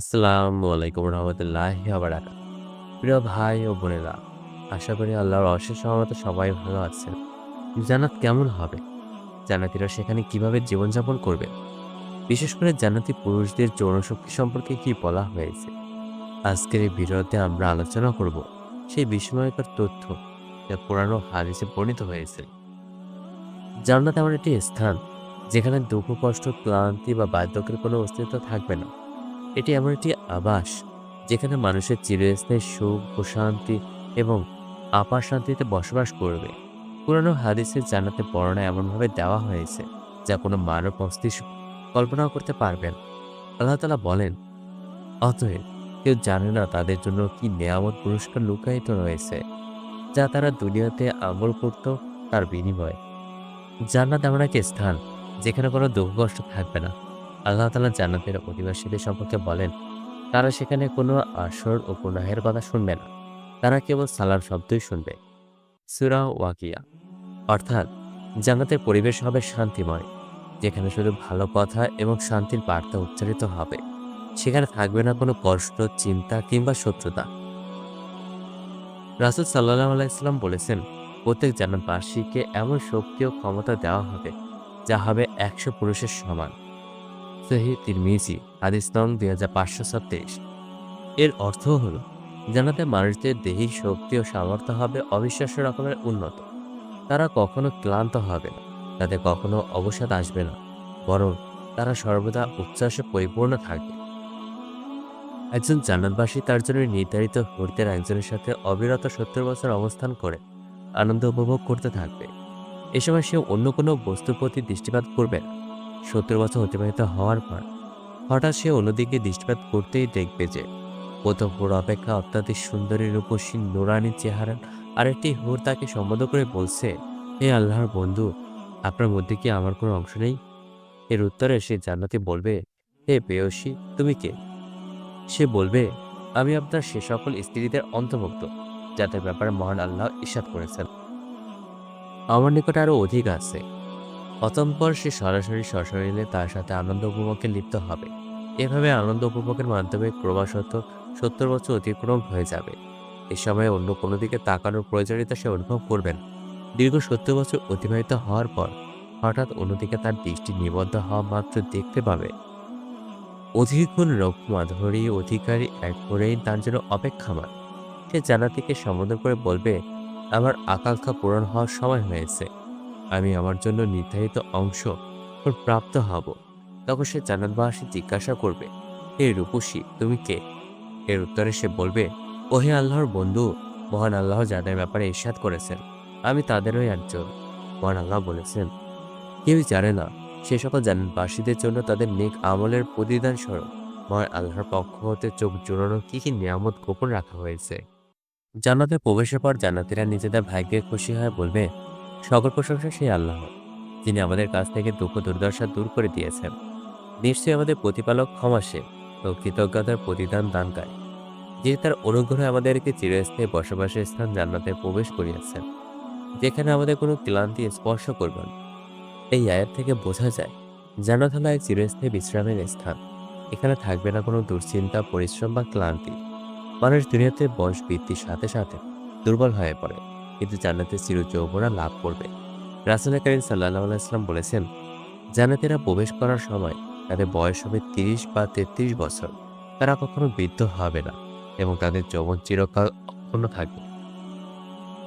আসসালামু আলাইকুম রহমতুল্লাহি প্রিয় ভাই ও বোনেরা, আশা করি আল্লাহর অশেষ সহমতে সবাই ভালো আছেন। জান্নাত কেমন হবে? জান্নাতিরা সেখানে কীভাবে জীবনযাপন করবে? বিশেষ করে জান্নাতি পুরুষদের যৌনশক্তি সম্পর্কে কি বলা হয়েছে? আজকের এই ভিডিওতে আমরা আলোচনা করব সেই বিস্ময়কর তথ্য যা পুরানো হাদিসে বর্ণিত হয়েছে। জান্নাত এমন একটি স্থান যেখানে দুঃখ, কষ্ট, ক্লান্তি বা বার্ধক্যের কোনো অস্তিত্ব থাকবে না। এটি এমন একটি আবাস, যেখানে মানুষের চিরস্থায়ী সুখ ও শান্তি এবং আপার শান্তিতে বসবাস করবে। পুরানো হাদিসের জানাতে বর্ণনা এমনভাবে দেওয়া হয়েছে, যা কোনো মানব মস্তিষ্ক কল্পনাও করতে পারবেন আল্লাহ তালা বলেন, অতএব কেউ জানে না তাদের জন্য কি নেয়ামত পুরস্কার লুকায়িত রয়েছে, যা তারা দুনিয়াতে আমল করত তার বিনিময়ে। জান্নাত এমন এক স্থান, যেখানে কোনো দুঃখ কষ্ট থাকবে না। আল্লাহ তালা জান্নাতের অধিবাসীদের সম্পর্কে বলেন, তারা সেখানে কোনো আসর ও গুনাহের কথা শুনবে না। তারা কেবল সালাম শব্দই শুনবে। সুরা ওয়াকিয়া। অর্থাৎ জান্নাতের পরিবেশ হবে শান্তিময়, যেখানে শুধু ভালো কথা এবং শান্তির বার্তা উচ্চারিত হবে। সেখানে থাকবে না কোনো কষ্ট, চিন্তা কিংবা শত্রুতা। রাসুল সাল্লাহ আলাইসাল্লাম বলেছেন, প্রত্যেক জান্নাতবাসীকে এমন শক্তি ও ক্ষমতা দেওয়া হবে, যা হবে একশো পুরুষের সমান। সহি তিরমিজি, হাদিস নং দুই হাজার পাঁচশো সত্তিরিশ এর অর্থ হলো, জানাতে মানুষদের দেহিক শক্তি ও সামর্থ্য হবে অবিশ্বাস্য রকমের উন্নত। তারা কখনো ক্লান্ত হবে না, তাদের কখনো অবসাদ আসবে না, বরং তারা সর্বদা উচ্ছ্বাসে পরিপূর্ণ থাকবে একজন জান্নাতবাসী তার জন্য নির্ধারিত মুহূর্তের একজনের সাথে অবিরত সত্তর বছর অবস্থান করে, আনন্দ উপভোগ করতে থাকবে। এ সময় সে অন্য কোনো বস্তুর প্রতি দৃষ্টিপাত করবে না। সত্তর বছর অতিবাহিত হওয়ার পর হঠাৎ সে অন্যদিকে দৃষ্টিপাত করতেই দেখবে যে প্রথম হুর অপেক্ষা অত্যাধিক সুন্দরী রূপসী নোরানি চেহারা আরেকটি হুর তাকে সম্বোধন করে বলছে, হে আল্লাহর বন্ধু, আপনার মধ্যে কি আমার কোনো অংশ নেই? এর উত্তরে সে জান্নাতি বলবে, হে পেয়সী তুমি কে? সে বলবে, আমি আপনার সে সকল স্ত্রীদের অন্তর্ভুক্ত, যাদের ব্যাপারে মহান আল্লাহ ইসাদ করেছেন। আমার নিকট আরও অধিক আছে। অতঃপর সে সরাসরি সশরীরে তার সাথে আনন্দ উপভোগে লিপ্ত হবে। এভাবে আনন্দ উপভোগের মাধ্যমে ক্রমাশত সত্তর বছর অতিক্রম হয়ে যাবে। এ সময় অন্য কোনো দিকে তাকানোর প্রয়োজনীয়তা সে অনুভব করবেন দীর্ঘ সত্তর বছর অতিবাহিত হওয়ার পর হঠাৎ অন্যদিকে তার দৃষ্টি নিবদ্ধ হওয়া মাত্র দেখতে পাবে। অধিকক্ষণ রকমাধুরী অধিকারী এক করেই তার জন্য অপেক্ষামান। সে জানাতিকে সম্বোধন করে বলবে, আমার আকাঙ্ক্ষা পূরণ হওয়ার সময় হয়েছে। আমি আমার জন্য নির্ধারিত অংশ ওর প্রাপ্ত হব। তখন সে জান্নাতবাসী জিজ্ঞাসা করবে, হে রূপসী, তুমি কে? এর উত্তরে সে বলবে, ওহে আল্লাহর বন্ধু, মহান আল্লাহ যাদের ব্যাপারে ইস্যাত করেছেন, আমি তাদেরই একজন। মহান আল্লাহ বলেছেন কেউই জানে না, সে সকল জান্নাতবাসীদের জন্য তাদের নেক আমলের প্রতিদান স্বরূপ। মহান আল্লাহর পক্ষ হতে চোখ জোড়ানো কি কি নিয়ামত গোপন রাখা হয়েছে? জান্নাতে প্রবেশের পর জান্নাতিরা নিজেদের ভাগ্যে খুশি হয়ে বলবে সকল প্রশংসা সেই আল্লাহ যিনি আমাদের কাছ থেকে দুঃখ, দুর্দশা দূর করে দিয়েছেন। নিশ্চয়ই আমাদের প্রতিপালক ক্ষমাসীন ও কৃতজ্ঞতার প্রতিদান দানকারী, যিনি তার অনুগ্রহে আমাদেরকে চিরস্থায়ী বসবাসের স্থান জান্নাতে প্রবেশ করিয়েছেন, যেখানে আমাদের কোনো ক্লান্তি স্পর্শ করবেন এই আয়ের থেকে বোঝা যায়, জান্নাত হলো এক চিরস্থায়ী বিশ্রামের স্থান, এখানে থাকবে না কোনো দুশ্চিন্তা, পরিশ্রম বা ক্লান্তি। মানুষ দুনিয়াতে বয়স বৃদ্ধির সাথে সাথে দুর্বল হয়ে পড়ে। কিন্তু জান্নাতের চির যৌবনা লাভ করবে। রাসুল করিম সাল্লাহ আলাইসলাম বলেছেন, জান্নাতেরা প্রবেশ করার সময় তাদের বয়স হবে তিরিশ বা তেত্রিশ বছর। তারা কখনো বৃদ্ধ হবে না এবং তাদের যৌবন চিরকাল অক্ষুণ্ণ থাকবে।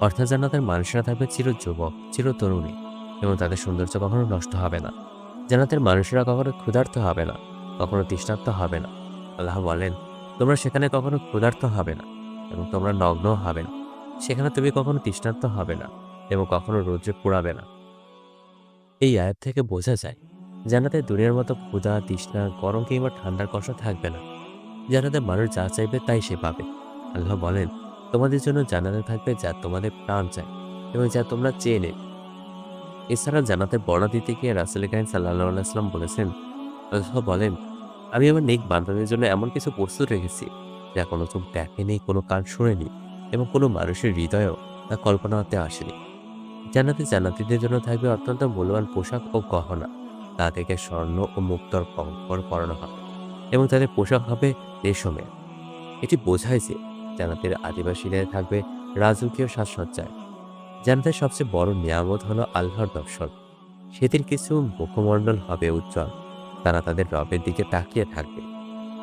অর্থাৎ জান্নাতের মানুষরা থাকবে চির যুবক চির তরুণী এবং তাদের সৌন্দর্য কখনো নষ্ট হবে না। জান্নাতের মানুষেরা কখনো ক্ষুধার্ত হবে না, কখনো তৃষ্ণার্ত হবে না। আল্লাহ বলেন, তোমরা সেখানে কখনো ক্ষুধার্ত হবে না এবং তোমরা নগ্ন হবে না। সেখানে তুমি কখনো তৃষ্ণার্ত হবে না এবং কখনো রৌদ্রে পোড়াবে না। এই আয়াত থেকে বোঝা যায়, জানাতে দুনিয়ার মতো ক্ষুধা, তৃষ্ণা, গরম কিংবা ঠান্ডার কষ্ট থাকবে না। জানাতে মানুষ যা চাইবে তাই সে পাবে। আল্লাহ বলেন, তোমাদের জন্য জানাতে থাকবে যা তোমাদের প্রাণ চায় এবং যা তোমরা চেয়ে নেবে। এছাড়া জানাতে বর্ণা দিতে গিয়ে রাসুল কাহিন সাল্লাহ আলাইসলাম বলেছেন, আল্লাহ বলেন, আমি আমার নেক বান্ধবীর জন্য এমন কিছু প্রস্তুত রেখেছি যা কোনো চোখ দেখেনি, কোনো কান শুনেনি। এবং কোনো মানুষের হৃদয়েও তা কল্পনাতে আসেনি। জান্নাতে জান্নাতিদের জন্য থাকবে অত্যন্ত মূল্যবান পোশাক ও গহনা। তা থেকে স্বর্ণ ও মুক্তর কঙ্কর পরানো হবে এবং তাদের পোশাক হবে রেশমের। এটি বোঝায় যে জান্নাতের আদিবাসীরা থাকবে রাজকীয় সাজসজ্জায়। জান্নাতের সবচেয়ে বড় নিয়ামত হলো আল্লাহর দর্শন। সেদিন কিছু মুখমণ্ডল হবে উজ্জ্বল। তারা তাদের রবের দিকে তাকিয়ে থাকবে।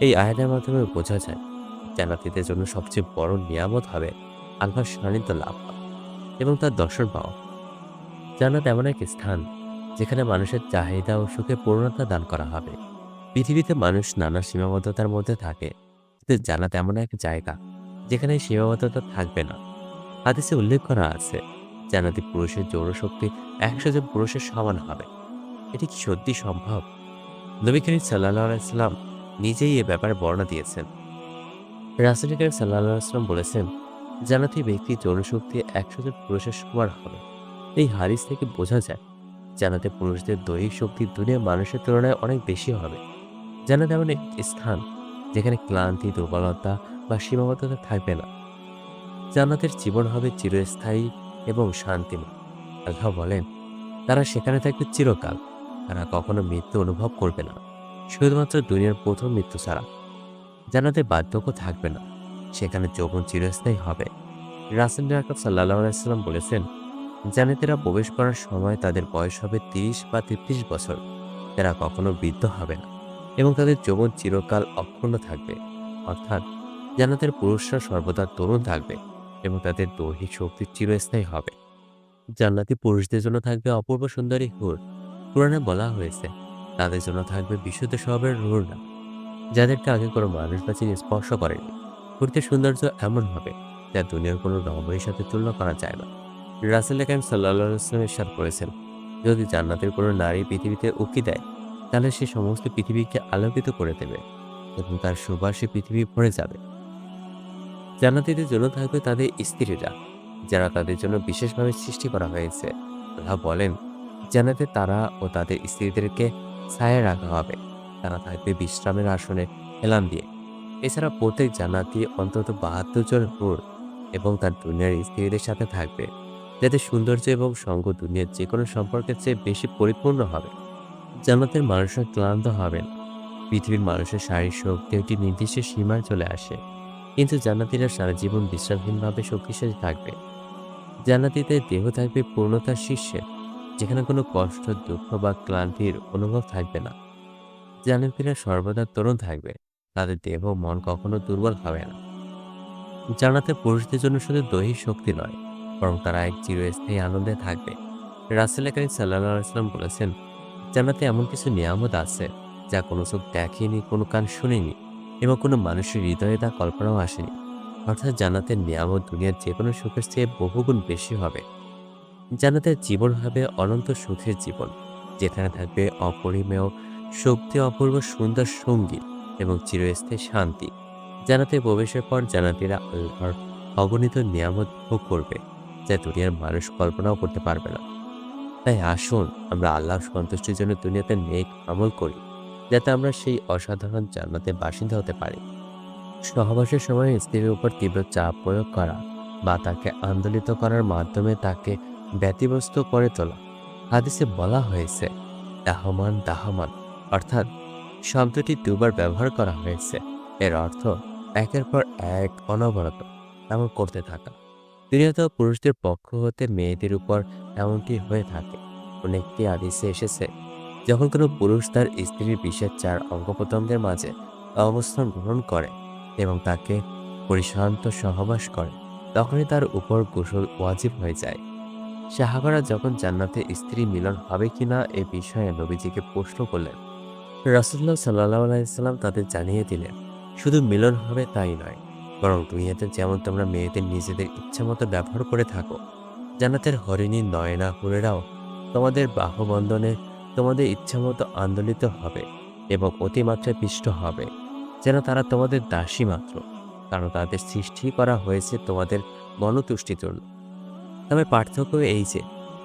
এই আয়াতের মাধ্যমে বোঝা যায় জান্নাতীদের জন্য সবচেয়ে বড় নিয়ামত হবে আল্লাহর সান্নিধ্য লাভ এবং তার দর্শন পাওয়া। জান্নাত এমন এক স্থান যেখানে মানুষের চাহিদা ও সুখে পূর্ণতা দান করা হবে। পৃথিবীতে মানুষ নানা সীমাবদ্ধতার মধ্যে থাকে, কিন্তু জান্নাত এমন এক জায়গা যেখানে সীমাবদ্ধতা থাকবে না। হাদিসে উল্লেখ করা আছে, জান্নাতি পুরুষের জৌরশক্তি একশো জন পুরুষের সমান হবে। এটি কি সত্যি সম্ভব? নবী করিম সাল্লাহ আলাইসাল্লাম নিজেই এ ব্যাপারে বর্ণনা দিয়েছেন। রাসুল করিম সাল্লাহ আলাইসাল্লাম বলেছেন, জান্নাতি ব্যক্তি জনশক্তি একশো জন পুরুষের সমান হবে। এই হাদিস থেকে বোঝা যায় জানাতে পুরুষদের দৈহিক শক্তি দুনিয়া মানুষের তুলনায় অনেক বেশি হবে। জানাতে এমন একটি স্থান যেখানে ক্লান্তি, দুর্বলতা বা সীমাবদ্ধতা থাকবে না। জান্নাতের জীবন হবে চিরস্থায়ী এবং শান্তিময়। আল্লাহ বলেন, তারা সেখানে থাকবে চিরকাল। তারা কখনো মৃত্যু অনুভব করবে না। শুধুমাত্র দুনিয়ার প্রথম মৃত্যু ছাড়া। জান্নাতে বার্ধক্য থাকবে না। সেখানে যৌবন চিরস্থায়ী হবে। রাসেল আকব সাল্লাহ আলাইসাল্লাম বলেছেন, জানেতেরা প্রবেশ করার সময় তাদের বয়স হবে তিরিশ বা তেত্রিশ বছর। এরা কখনো বৃদ্ধ হবে না এবং তাদের যৌবন চিরকাল অক্ষুণ্ণ থাকবে। অর্থাৎ জান্নাতের পুরুষরা সর্বদা তরুণ থাকবে এবং তাদের দৈহিক শক্তি চিরস্থায়ী হবে। জান্নাতি পুরুষদের জন্য থাকবে অপূর্ব সুন্দরী হুর। পুরাণে বলা হয়েছে, তাদের জন্য থাকবে বিশুদ্ধ স্বভাবের রুরনা যাদেরকে আগে কোনো মানুষ বা চিনি স্পর্শ করেনি। হুরদের সৌন্দর্য এমন হবে যা দুনিয়ার কোনো রমণীর সাথে তুলনা করা যায় না। রাসেল কাইম সাল্লাহ ইসলামের সাথ করেছেন, যদি জান্নাতের কোনো নারী পৃথিবীতে উকি দেয়, তাহলে সে সমস্ত পৃথিবীকে আলোকিত করে দেবে এবং তার সুবাসে পৃথিবী ভরে যাবে। জান্নাতীদের জন্য থাকবে তাদের স্ত্রীরা, যারা তাদের জন্য বিশেষভাবে সৃষ্টি করা হয়েছে। আল্লাহ বলেন, জান্নাতে তারা ও তাদের স্ত্রীদেরকে ছায়া রাখা হবে। তারা থাকবে বিশ্রামের আসনে এলান দিয়ে। এছাড়া প্রত্যেক জান্নাতি অন্তত বাহাত্তর জন হুর এবং তার দুনিয়ার স্ত্রীদের সাথে থাকবে, যাতে সৌন্দর্য এবং সঙ্গ দুনিয়ার যে কোনো সম্পর্কের চেয়ে বেশি পরিপূর্ণ হবে। জান্নাতের মানুষরা ক্লান্ত হবে না পৃথিবীর মানুষের শারীরিক শক্তি একটি নির্দিষ্ট সীমায় চলে আসে। কিন্তু জান্নাতিরা সারা জীবন বিশ্রামহীনভাবে শক্তিশালী থাকবে। জান্নাতিদের দেহ থাকবে পূর্ণতার শীর্ষে, যেখানে কোনো কষ্ট, দুঃখ বা ক্লান্তির অনুভব থাকবে না। জান্নাতিরা সর্বদা তরুণ থাকবে। তাদের দেহ মন কখনো দুর্বল হবে না। জান্নাতে পুরুষদের জন্য শুধু দৈহিক শক্তি নয়, বরং তারা এক চিরস্থায়ী আনন্দে থাকবে। রাসেল করিম সাল্লাহ ইসলাম বলেছেন, জান্নাতে এমন কিছু নিয়ামত আছে, যা কোনো চোখ দেখেনি, কোনো কান শুনেনি, এবং কোনো মানুষের হৃদয়ে তা কল্পনাও আসেনি। অর্থাৎ জান্নাতের নিয়ামত দুনিয়ার যে কোনো সুখের চেয়ে বহুগুণ বেশি হবে। জান্নাতের জীবন হবে অনন্ত সুখের জীবন, যেখানে থাকবে অপরিমেয় শক্তি অপূর্ব সুন্দর সংগীত এবং চিরস্থায়ী শান্তি, জানাতে প্রবেশের পর জানাতিরা আল্লাহর অগণিত নিয়ামত ভোগ করবে, যা দুনিয়ার মানুষ কল্পনাও করতে পারবে না। তাই আসুন, আমরা আল্লাহর সন্তুষ্টির জন্য দুনিয়াতে নেক আমল করি, যাতে আমরা সেই অসাধারণ জান্নাতে বাসিন্দা হতে পারি। সহবাসের সময় স্ত্রীর উপর তীব্র চাপ প্রয়োগ করা বা তাকে আন্দোলিত করার মাধ্যমে তাকে ব্যতিব্যস্ত করে তোলা। হাদিসে বলা হয়েছে, দাহমান দাহমান। অর্থাৎ শব্দটি দুবার ব্যবহার করা হয়েছে। এর অর্থ একের পর এক অনবরত এমন করতে থাকা। দুনিয়াতেও পুরুষদের পক্ষ হতে মেয়েদের উপর এমনটি হয়ে থাকে। অনেকটি আদিসে এসেছে, যখন কোনো পুরুষ তার স্ত্রীর বিশেষ চার অঙ্গপ্রত্যঙ্গের মাঝে অবস্থান গ্রহণ করে এবং তাকে পরিশান্ত সহবাস করে, তখনই তার উপর গোসল ওয়াজিব হয়ে যায়। সাহাবারা যখন জান্নাতে স্ত্রী মিলন হবে কিনা এ বিষয়ে নবীজিকে প্রশ্ন করলেন। রাসুল্লাহ সাল্লাহ আলাইসাল্লাম তাদের জানিয়ে দিলেন, শুধু মিলন হবে তাই নয়, বরং দুনিয়াতে যেমন তোমরা মেয়েদের নিজেদের ইচ্ছামতো ব্যবহার করে থাকো, জান্নাতের হরিণী, নয়না, হুরেরাও তোমাদের বাহুবন্ধনে তোমাদের ইচ্ছামতো আন্দোলিত হবে এবং অতিমাত্রায় পিষ্ট হবে, যেন তারা তোমাদের দাসী মাত্র, কারণ তাদের সৃষ্টি করা হয়েছে তোমাদের গণতুষ্টির জন্য তবে পার্থক্য এই যে,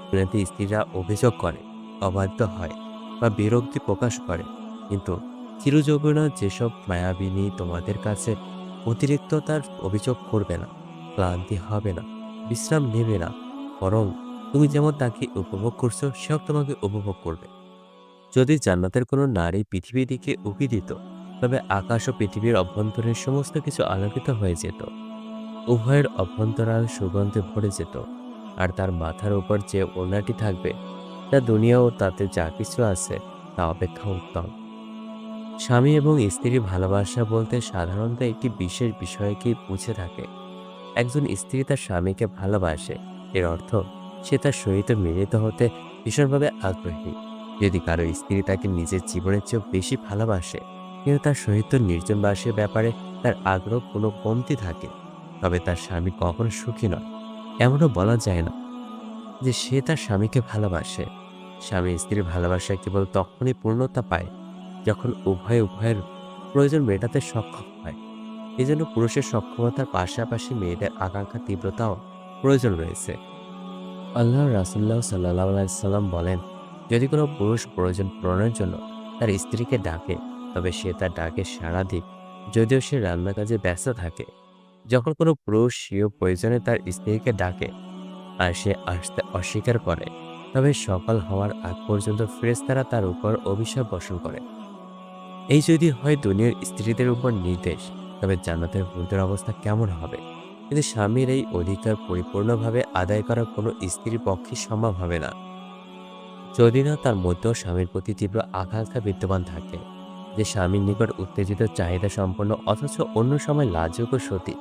দুনিয়াতে স্ত্রীরা অভিযোগ করে, অবাধ্য হয় বা বিরক্তি প্রকাশ করে। কিন্তু চিরযৌবনা যেসব মায়াবিনী তোমাদের কাছে অতিরিক্ত তার অভিযোগ করবে না, ক্লান্তি হবে না, বিশ্রাম নেবে না, বরং তুমি যেমন তাকে উপভোগ করছ, সেও তোমাকে উপভোগ করবে। যদি জান্নাতের কোনো নারী পৃথিবী দিকে উকি দিত তবে আকাশ ও পৃথিবীর অভ্যন্তরের সমস্ত কিছু আলোকিত হয়ে যেত। উভয়ের অভ্যন্তরাল সুগন্ধে ভরে যেত, আর তার মাথার উপর যে ওড়নাটি থাকবে, তা দুনিয়া ও তাতে যা কিছু আছে, তা অপেক্ষা উত্তম। স্বামী এবং স্ত্রীর ভালোবাসা বলতে সাধারণত একটি বিশেষ বিষয়কেই বুঝে থাকে। একজন স্ত্রী তার স্বামীকে ভালোবাসে, এর অর্থ সে তার সহিত মিলিত হতে ভীষণভাবে আগ্রহী। যদি কারও স্ত্রী তাকে নিজের জীবনের চেয়েও বেশি ভালোবাসে, কিন্তু তার সহিত নির্জনবাসের ব্যাপারে তার আগ্রহ কোনো কমতি থাকে, তবে তার স্বামী কখনো সুখী নয়। এমনও বলা যায় না যে সে তার স্বামীকে ভালোবাসে। স্বামী স্ত্রীর ভালোবাসা কেবল তখনই পূর্ণতা পায় যখন উভয় উভয়ের প্রয়োজন মেটাতে সক্ষম হয় এই জন্য পুরুষের সক্ষমতার পাশাপাশি মেয়েদের আকাঙ্ক্ষা, তীব্রতাও প্রয়োজন রয়েছে। আল্লাহ রাসুল্লাহ সাল্লাহ সাল্লাম বলেন, যদি কোনো পুরুষ প্রয়োজন পূরণের জন্য তার স্ত্রীকে ডাকে, তবে সে তার ডাকে সাড়া দিক। যদিও সে রান্না কাজে ব্যস্ত থাকে, যখন কোনো পুরুষ স্বীয় প্রয়োজনে তার স্ত্রীকে ডাকে আর সে আসতে অস্বীকার করে, তবে সকাল হওয়ার আগ পর্যন্ত ফেরেস্তারা তার উপর অভিশাপ বর্ষণ করে। এই যদি হয় দুনিয়ার স্ত্রীদের উপর নির্দেশ, তবে জান্নাতের হুদের অবস্থা কেমন হবে? কিন্তু স্বামীর এই অধিকার পরিপূর্ণভাবে আদায় করা কোনো স্ত্রীর পক্ষে সম্ভব হবে না। যদি না, তার মধ্যেও স্বামীর প্রতি তীব্র আকাঙ্ক্ষা বিদ্যমান থাকে। যে স্বামীর নিকট উত্তেজিত চাহিদা সম্পন্ন, অথচ অন্য সময় লাজুক ও সতী